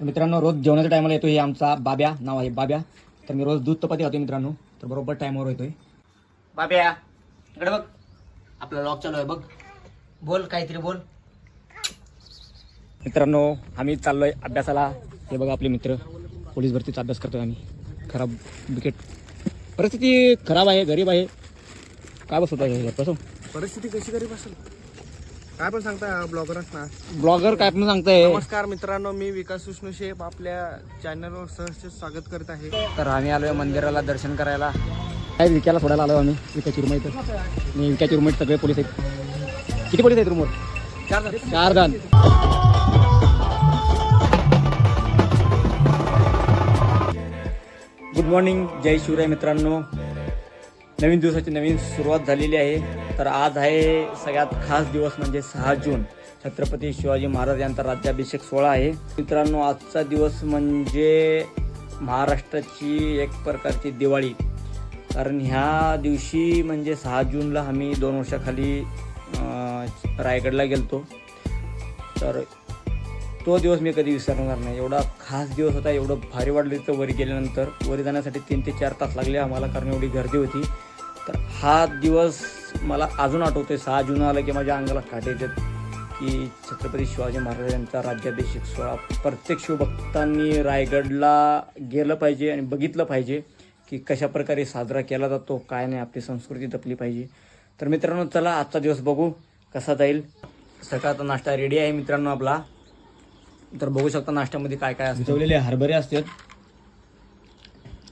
तर मित्रांनो रोज जेवणाच्या टायमाला येतो हे आमचा बाब्या. नाव आहे बाब्या. तर मी रोज दूध चपाती खातो मित्रांनो. तर बरोबर टायमावर येतोय. बाब्या इकडे बघ. आपला लॉक चालू आहे बघ. बोल काहीतरी बोल. मित्रांनो आम्ही चाललोय अभ्यासाला. हे बघा आपले मित्र. पोलीस भरतीचा अभ्यास करतोय आम्ही. खराब विकेट परिस्थिती खराब आहे गरीब आहे. काय बसवत आहे बसव. परिस्थिती कशी गरीब असेल? काय पण सांगता ब्लॉगर असणार. ब्लॉगर काय पण सांगताय. नमस्कार मित्रांनो मी विकास विष्णू शेफ आपल्या चॅनलवर सहर्ष स्वागत करत आहे. तर आम्ही आलोय मंदिराला दर्शन करायला. काय विक्याला सोडायला आलो आम्ही विक्याची रूम इथं. आणि विक्याची रूम सगळे पोलीस आहेत. किती पोलीस आहेत रूमवर? चार जण. गुड मॉर्निंग जय शिवराय मित्रांनो. नवीन दिवसाची नवीन सुरुवात झालेली आहे. तर आज आहे सगळ्यात खास दिवस म्हणजे सहा जून. छत्रपती शिवाजी महाराज यांचा राज्याभिषेक सोहळा आहे. मित्रांनो आजचा दिवस म्हणजे महाराष्ट्राची एक प्रकारची दिवाळी. कारण ह्या दिवशी म्हणजे सहा जूनला आम्ही दोन वर्षाखाली रायगडला गेलतो. तर तो दिवस मी कधी विसरणार नाही. एवढा खास दिवस होता एवढं भारी वाटलं तिथं वरी गेल्यानंतर वरी जाण्यासाठी तीन ते चार तास लागले आम्हाला कारण एवढी गर्दी होती. तर हा दिवस मला अजून आठवतोय. सहा जून आलं की माझ्या अंगाला काटे येतात की छत्रपती शिवाजी महाराज यांचा राज्याभिषेक सोहळा प्रत्येक शिवभक्तांनी रायगडला गेलं पाहिजे आणि बघितलं पाहिजे की कशा प्रकारे साजरा केला जातो काय नाही आपली संस्कृती जपली पाहिजे. तर मित्रांनो चला आजचा दिवस बघू कसा जाईल. सकाळचा नाश्ता रेडी आहे मित्रांनो आपला. तर बघू शकता नाश्त्यामध्ये काय काय असतं. भिजवलेले हरभरे असतात.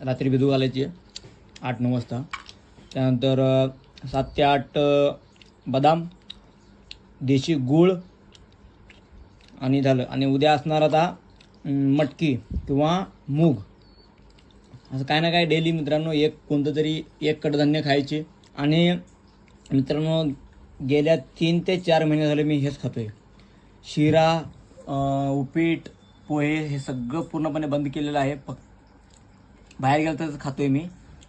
रात्री भिजू घालायची. आठ नऊ वाजता. त्यानंतर सात ते आठ बदाम देशी गूळ आणि झालं. आणि उद्या असणार आता मटकी किंवा मूग. असं काय ना काय डेली मित्रांनो एक कोणतं तरी एक कडधान्य खायचे. आणि मित्रांनो गेल्या तीन ते चार महिने झाले मी हेच खातो आहे शिरा उपीट पोहे हे सगळं पूर्णपणे बंद केलेलं आहे. फक्त बाहेर गेलं तरच खातो आहे मी.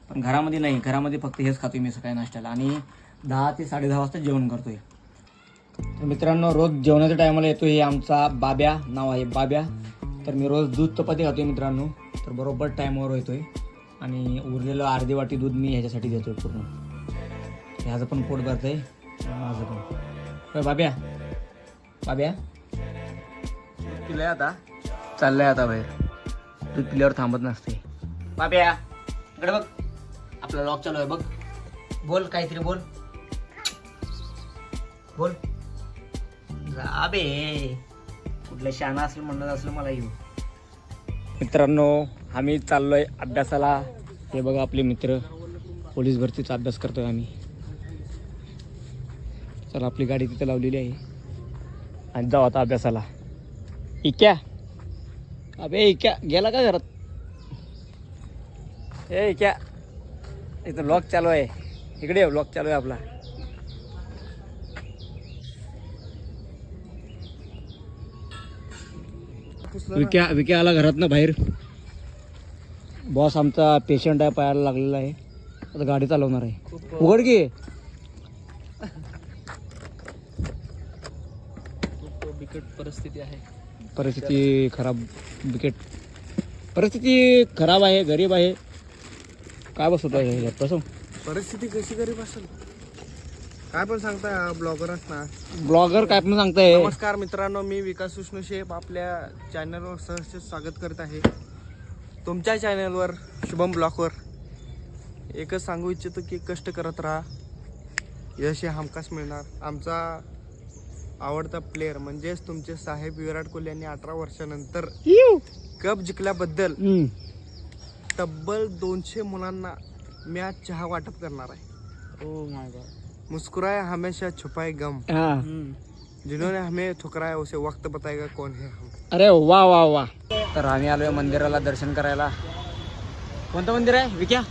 पण घरामध्ये नाही घरामध्ये फक्त हेच खातोय मी सकाळी नाश्त्याला आणि दहा ते साडेदहा वाजता जेवण करतोय. तर मित्रांनो रोज जेवणाच्या टायमाला येतो हे आमचा बाब्या नाव आहे बाब्या. तर मी रोज दूध चपाती खातोय मित्रांनो तर बरोबर टायमावर येतोय आणि उरलेलं अर्धी वाटी दूध मी ह्याच्यासाठी देतोय पूर्ण. ह्याचं पण पोट भरतंय माझं पण. बाब्या. बाब्या. पिलंय आता. चाललंय आता बाहेर. दूध पिल्यावर थांबत नसते बाब्या इकडे बघ. आपला लॉक चालू आहे बघ. बोल काहीतरी बोल. बोल. राबे. कुठलं शाणा असलं म्हणत असलं मला येऊ. मित्रांनो आम्ही चाललोय अभ्यासाला. हे बघा आपले मित्र. पोलीस भरतीचा अभ्यास करतोय आम्ही. चला आपली गाडी तिथे लावलेली आहे. आणि जाऊ आता अभ्यासाला. इक्या. अबे इक्या. गेला का घरात? ए इक्या. इथं लॉक चालू आहे. इकडे लॉक चालू आहे आपला. विक्या विक्या आला घरात ना बाहेर. बॉस आमचा पेशंट आहे पायाला लागलेला आहे. आता गाडी चालवणार आहे. उघड की. बिकट परिस्थिती आहे. परिस्थिती खराब विकेट परिस्थिती खराब आहे गरीब आहे. काय बसवतो? बसव. परिस्थिती कशी गरीब असेल? काय पण सांगता ब्लॉगर असणार. ब्लॉगर काय पण सांगताय. नमस्कार मित्रांनो मी विकास विष्णू शेफ आपल्या चॅनलवर सहर्ष स्वागत करत आहे. तुमच्या चॅनलवर शुभम ब्लॉकवर एकच सांगू इच्छितो की कष्ट करत राहा. यश हे हमखास मिळणार. आमचा आवडता प्लेअर म्हणजेच तुमचे साहेब विराट कोहली यांनी अठरा वर्षानंतर कप जिंकल्याबद्दल. तब्बल दोनशे मुलांना मी आज चहा वाटप करणार आहे. Oh मुस्कुराए हमेशा छुपाए गम. हा. जिन्होंने हमें ठुकराया उसे वक्त बताएगा कौन है हम. अरे वा वा वा. तर आम्ही आलोय मंदिराला दर्शन करायला. कोणतं मंदिर आहे विक्या?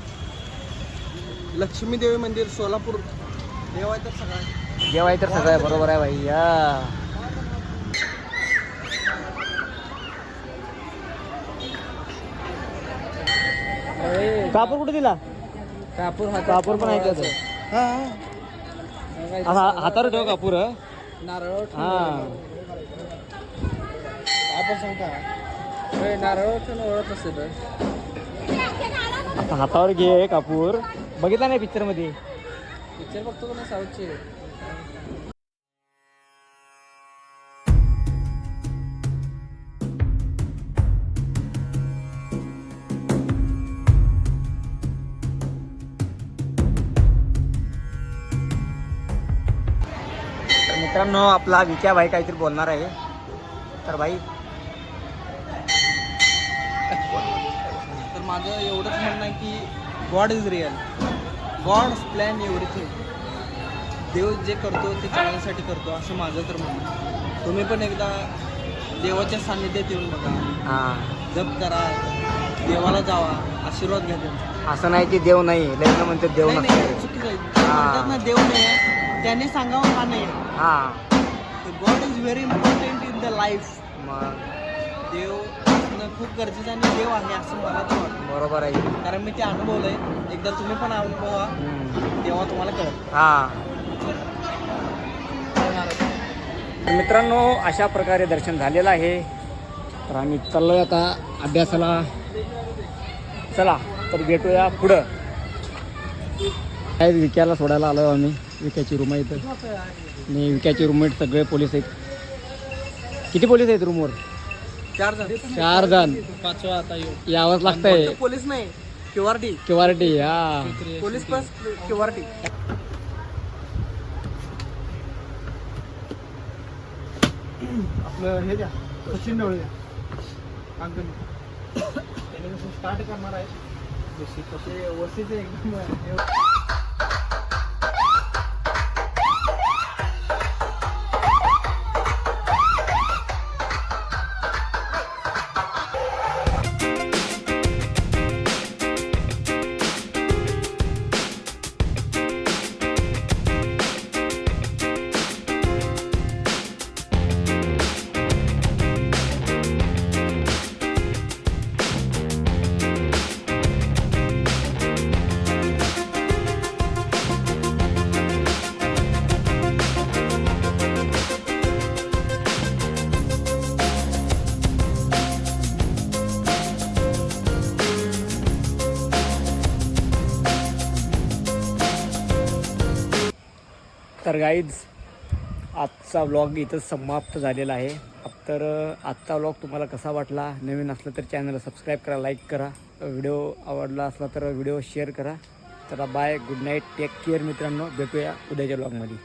लक्ष्मी देवी मंदिर सोलापूर. देव आहे तर सगळं. देव आहे तर सगळं बरोबर आहे भाई या. कापूर कुठे दिला? कापूर कापूर पण आहे त्याचं हा- हातावर ठेव कापूर. नारळ हा. सांगता. नारळ ओळख असेल आता हातावर घे कापूर. बघितला नाही पिक्चरमध्ये? पिक्चर बघतो का ना साऊथचे? मित्रांनो आपला विक्या भाई काहीतरी बोलणार आहे. तर भाई तर माझं एवढंच म्हणणं आहे की God is real God plan everything देव जे करतो ते चांगल्यासाठी करतो असं माझं तर म्हणणं. तुम्ही पण एकदा देवाच्या सान्निध्यात येऊन बघा. हा. जप करा. देवाला जावा. आशीर्वाद घ्या असं नाही की देव नाही. लग्न म्हणते देव नाही, देव नाही आहे. त्याने सांगावं का नाही? हा. God is very important in the life मग? देव असणं खूप गरजेचं आणि देव आहे असं मला तर वाटतं. बरोबर आहे. कारण मी ते अनुभवलंय. एकदा तुम्ही पण अनुभवा. हम्म. तेव्हा तुम्हाला कळत हा. तर मित्रांनो अशा प्रकारे दर्शन झालेलं आहे. तर आम्ही चाललोय आता अभ्यासाला. चला तर भेटूया पुढं. काय विक्याला सोडायला आलो आम्ही. विक्याची रूम आहे इथं आणि विक्याचे रूममेट सगळे पोलीस आहेत. किती पोलीस आहेत रूमवर चार जण. चार जण. पाचवा आता येऊ. यावंच लागतंय. पोलीस नाही क्यूआरटी. किवारटी हा. Police plus QRT. आपलं हे द्या सचिन डोळे द्या. अंकल. त्याने कसं स्टार्ट करणार आहे. कसे वरतीचे एकदम हे- तर गाईज आजचा व्लॉग इथं समाप्त झालेला आहे. तर आजचा व्लॉग तुम्हाला कसा वाटला? नवीन असलं तर चॅनलला सबस्क्राईब करा लाईक करा. व्हिडिओ आवडला असला तर व्हिडिओ शेअर करा. तर bye good night take care मित्रांनो. भेटूया उद्याच्या व्लॉगमध्ये